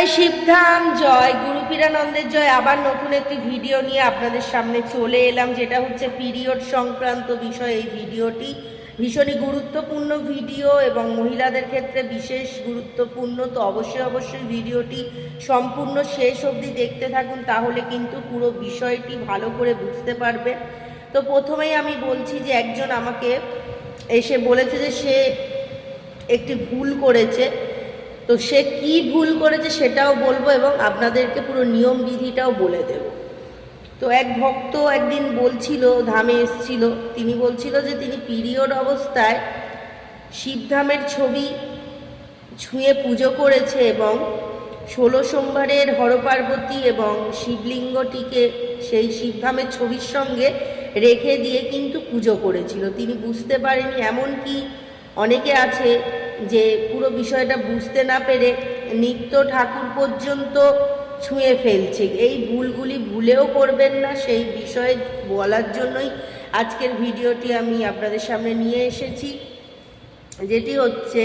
জয় শিবধাম, জয় গুরুপীরানন্দের জয়। আবার নতুন একটি ভিডিও নিয়ে আপনাদের সামনে চলে এলাম, যেটা হচ্ছে পিরিয়ড সংক্রান্ত বিষয়। এই ভিডিওটি ভীষণই গুরুত্বপূর্ণ ভিডিও এবং মহিলাদের ক্ষেত্রে বিশেষ গুরুত্বপূর্ণ। তো অবশ্যই অবশ্যই ভিডিওটি সম্পূর্ণ শেষ অবধি দেখতে থাকুন, তাহলে কিন্তু পুরো বিষয়টি ভালো করে বুঝতে পারবে তো প্রথমেই আমি বলছি যে একজন আমাকে এসে বলেছে যে সে একটি ভুল করেছে। তো সে কি ভুল করেছে সেটাও বলব এবং আপনাদেরকে পুরো নিয়ম বিধিটাও বলে দেব। তো এক ভক্ত একদিন বলছিল, ধামে এসছিল, তিনি বলছিল যে তিনি পিরিয়ড অবস্থায় শিবধামের ছবি ছুঁয়ে পুজো করেছে এবং ষোলো সোমবারের হরপার্বতী এবং শিবলিঙ্গটিকে সেই শিবধামের ছবির সঙ্গে রেখে দিয়ে কিন্তু পুজো করেছিল। তিনি বুঝতে পারেনি এমনকি অনেকে আছে যে পুরো বিষয়টা বুঝতে না পেরে নিত্য ঠাকুর পর্যন্ত ছুঁয়ে ফেলছে। এই ভুলগুলি ভুলেও করবেন না, সেই বিষয়ে বলার জন্যই আজকের ভিডিওটি আমি আপনাদের সামনে নিয়ে এসেছি। যেটি হচ্ছে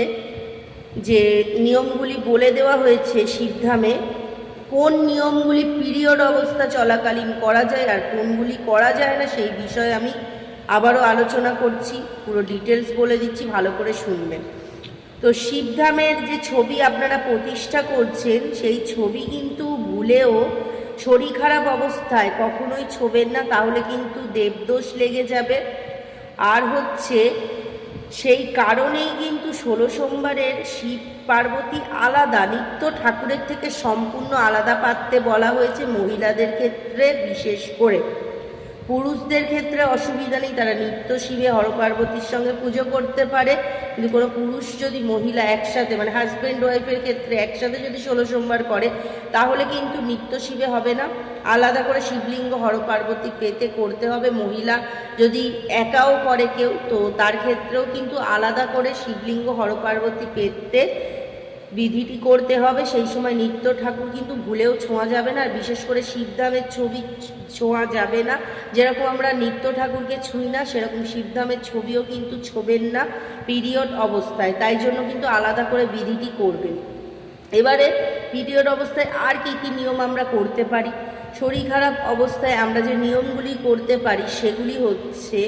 যে নিয়মগুলি বলে দেওয়া হয়েছে শিবধামে কোন নিয়মগুলি পিরিয়ড অবস্থা চলাকালীন করা যায় আর কোনগুলি করা যায় না সেই বিষয়ে আমি আবারও আলোচনা করছি। পুরো ডিটেলস বলে দিচ্ছি, ভালো করে শুনবেন। তো শিবধামের যে ছবি আপনারা প্রতিষ্ঠা করছেন, সেই ছবি কিন্তু ভুলেও শরীর খারাপ অবস্থায় কখনোই ছোবেন না, তাহলে কিন্তু দেবদোষ লেগে যাবে। আর হচ্ছে, সেই কারণেই কিন্তু ষোলো সোমবারের শিব পার্বতী আলাদা, নিত্য ঠাকুরের থেকে সম্পূর্ণ আলাদা পাত্রে বলা হয়েছে মহিলাদের ক্ষেত্রে বিশেষ করে। পুরুষদের ক্ষেত্রে অসুবিধা নেই, তারা নিত্য শিবে, হরপার্বতীর সঙ্গে পুজো করতে পারে। কিন্তু কোনো পুরুষ যদি মহিলা একসাথে মানে হাজব্যান্ড ওয়াইফের ক্ষেত্রে একসাথে যদি ষোলো সোমবার করে, তাহলে কিন্তু নিত্য শিবে হবে না। আলাদা করে শিবলিঙ্গ, হরপার্বতী পেতে করতে হবে মহিলা। যদি একাও করে কেউ, তো তার ক্ষেত্রেও কিন্তু আলাদা করে শিবলিঙ্গ, হরপার্বতী পেতে বিধিটি করতে হবে, সেই সময় নিত্য ঠাকুর কিন্তু ভুলেও ছোঁয়া যাবে না। আর বিশেষ করে শিবধামের ছবি ছোঁয়া যাবে না। যেরকম আমরা নিত্য ঠাকুরকে ছুঁই না, সেরকম শিবধামের ছবিও কিন্তু ছোবেন না পিরিয়ড অবস্থায়। তাই জন্য কিন্তু আলাদা করে বিধিটি করবেন। এবারে পিরিয়ড অবস্থায় আর কি কি নিয়ম আমরা করতে পারি? শরীর খারাপ অবস্থায় আমরা যে নিয়মগুলি করতে পারি, সেগুলি হচ্ছে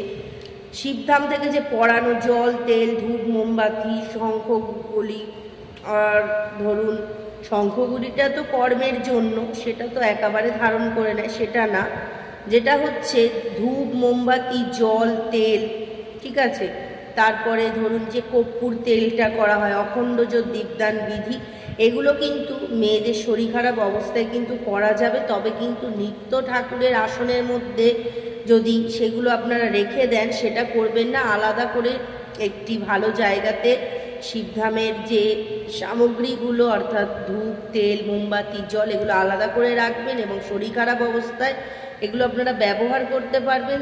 শিবধাম থেকে যে পড়ানো জল, তেল, ধূপ, মোমবাতি শঙ্খগুলি আর ধরুন শঙ্খগুলিটা তো কর্মের জন্য, সেটা তো একেবারে ধারণ করে নেয়, সেটা না। যেটা হচ্ছে ধূপ, মোমবাতি, জল, তেল, ঠিক আছে? তারপরে ধরুন যে কর্পূর তেলটা করা হয়, অখণ্ড যে দীপদান বিধি, এগুলো কিন্তু মেয়েদের শরীর খারাপ অবস্থায় কিন্তু করা যাবে। তবে কিন্তু নিত্য ঠাকুরের আসনের মধ্যে যদি সেগুলো আপনারা রেখে দেন, সেটা করবেন না। আলাদা করে একটি ভালো জায়গাতে শিবধামের যে সামগ্রীগুলো, অর্থাৎ ধূপ, তেল, মোমবাতি, জল, এগুলো আলাদা করে রাখবেন এবং শরীর খারাপ অবস্থায় এগুলো আপনারা ব্যবহার করতে পারবেন।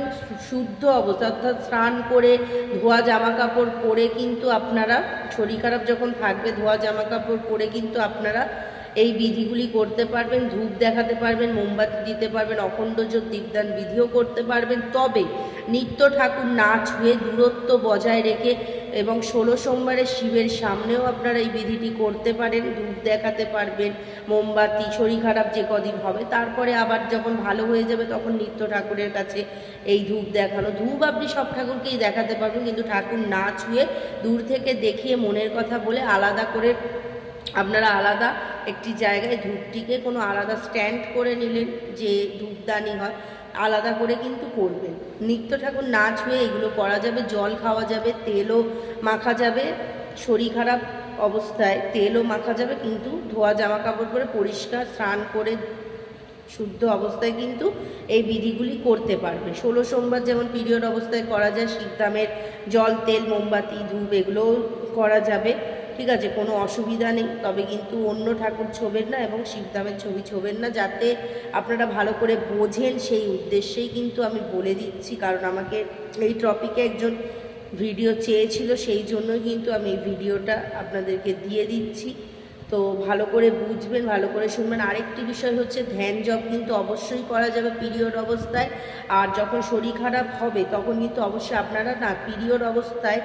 শুদ্ধ অবস্থা, অর্থাৎ স্নান করে ধোয়া জামা কাপড় পরে কিন্তু আপনারা, শরীর খারাপ যখন থাকবে, ধোয়া জামা কাপড় পরে কিন্তু আপনারা এই বিধিগুলি করতে পারবেন, ধূপ দেখাতে পারবেন, মোমবাতি দিতে পারবেন, অখণ্ড জ্যোত দীপদান বিধিও করতে পারবেন। তবে নিত্য ঠাকুর না ছুঁয়ে দূরত্ব বজায় রেখে এবং ষোলো সোমবারের শিবের সামনেও আপনারা এই বিধিটি করতে পারেন ধূপ দেখাতে পারবেন, মোমবাতি, শরীর খারাপ যে কদিন হবে, তারপরে আবার যখন ভালো হয়ে যাবে তখন নিত্য ঠাকুরের কাছে এই ধূপ দেখানো ধূপ আপনি সব ঠাকুরকেই দেখাতে পারবেন, কিন্তু ঠাকুর না ছুঁয়ে দূর থেকে দেখিয়ে মনের কথা বলে আলাদা করে আপনারা আলাদা একটি জায়গায় ধূপটিকে কোনো আলাদা স্ট্যান্ড করে নিলেন যে ধূপদানি হয়। আলাদা করে কিন্তু করবেন নিত্য ঠাকুর না ছুঁয়ে এগুলো করা যাবে, জল খাওয়া যাবে, তেলও মাখা যাবে, শরীর খারাপ অবস্থায় তেলও মাখা যাবে, কিন্তু ধোয়া জামা কাপড় পরে পরিষ্কার স্নান করে শুদ্ধ অবস্থায় কিন্তু এই বিধিগুলি করতে পারবে। ষোলো সোমবার যেমন পিরিয়ড অবস্থায় করা যায় শীতদামের জল, তেল, মোমবাতি, ধূপ এগুলোও করা যাবে। ঠিক আছে, কোনো অসুবিধা নেই। তবে কিন্তু অন্য ঠাকুর ছবেন না এবং শিবধামের ছবি ছবেন না যাতে আপনারা ভালো করে বোঝেন সেই উদ্দেশ্যেই কিন্তু আমি বলে দিচ্ছি। কারণ আমাকে এই টপিকে একজন ভিডিও চেয়েছিল, সেই জন্যই কিন্তু আমি এই ভিডিওটা আপনাদেরকে দিয়ে দিচ্ছি। তো ভালো করে বুঝবেন, ভালো করে শুনবেন। আরেকটি বিষয় হচ্ছে, ধ্যান জব কিন্তু অবশ্যই করা যাবে পিরিয়ড অবস্থায়। আর যখন শরীর খারাপ হবে, তখন কিন্তু অবশ্যই আপনারা না পিরিয়ড অবস্থায়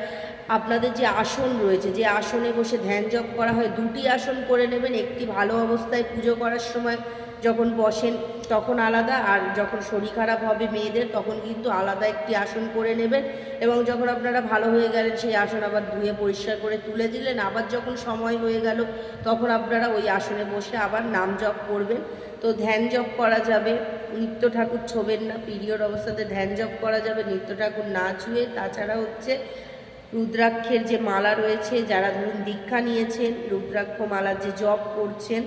আপনাদের যে আসন রয়েছে, যে আসনে বসে ধ্যান জপ করা হয়, দুটি আসন করে নেবেন। একটি ভালো অবস্থায় পুজো করার সময় যখন বসেন তখন আলাদা, আর যখন শরীর খারাপ হবে মেয়েদের, তখন কিন্তু আলাদা একটি আসন করে নেবেন। এবং যখন আপনারা ভালো হয়ে গেলেন, সেই আসন আবার ধুয়ে পরিষ্কার করে তুলে দিলেন। আবার যখন সময় হয়ে গেল, তখন আপনারা ওই আসনে বসে আবার নাম জপ করবেন। তো ধ্যান জপ করা যাবে। নিত্য ঠাকুর ছোবেন না, পিরিয়ড অবস্থাতে ধ্যান জপ করা যাবে। নিত্য ঠাকুর না ছুঁয়ে, তাছাড়া হচ্ছে রুদ্রাক্ষের যে মালা রয়েছে, যারা ধরুন দীক্ষা নিয়েছেন রুদ্রাক্ষ মালার যে জপ করছেন,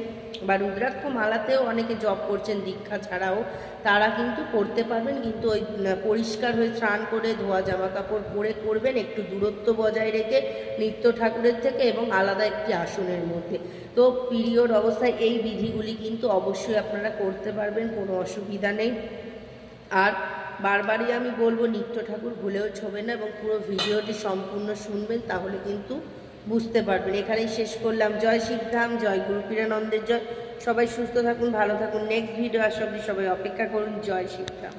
বা রুদ্রাক্ষ মালাতেও অনেকে জপ করছেন দীক্ষা ছাড়াও, তারা কিন্তু করতে পারবেন, কিন্তু ওই পরিষ্কার হয়ে স্নান করে ধোয়া জামা কাপড় পরে করবেন, একটু দূরত্ব বজায় রেখে নিত্য ঠাকুরের থেকে এবং আলাদা একটি আসনের মধ্যে। তো পিরিয়ড অবস্থায় এই বিধিগুলি কিন্তু অবশ্যই আপনারা করতে পারবেন, কোনো অসুবিধা নেই। আর বারবারই আমি বলব, নিত্য ঠাকুর ভুলেও ছবে না এবং পুরো ভিডিওটি সম্পূর্ণ শুনবেন, তাহলে কিন্তু বুঝতে পারবেন। এখানেই শেষ করলাম। জয় শিবধাম, জয় গুরু পীরানন্দের জয়। সবাই সুস্থ থাকুন, ভালো থাকুন। নেক্সট ভিডিও আসবি সবাই অপেক্ষা করুন। জয় শিবধাম।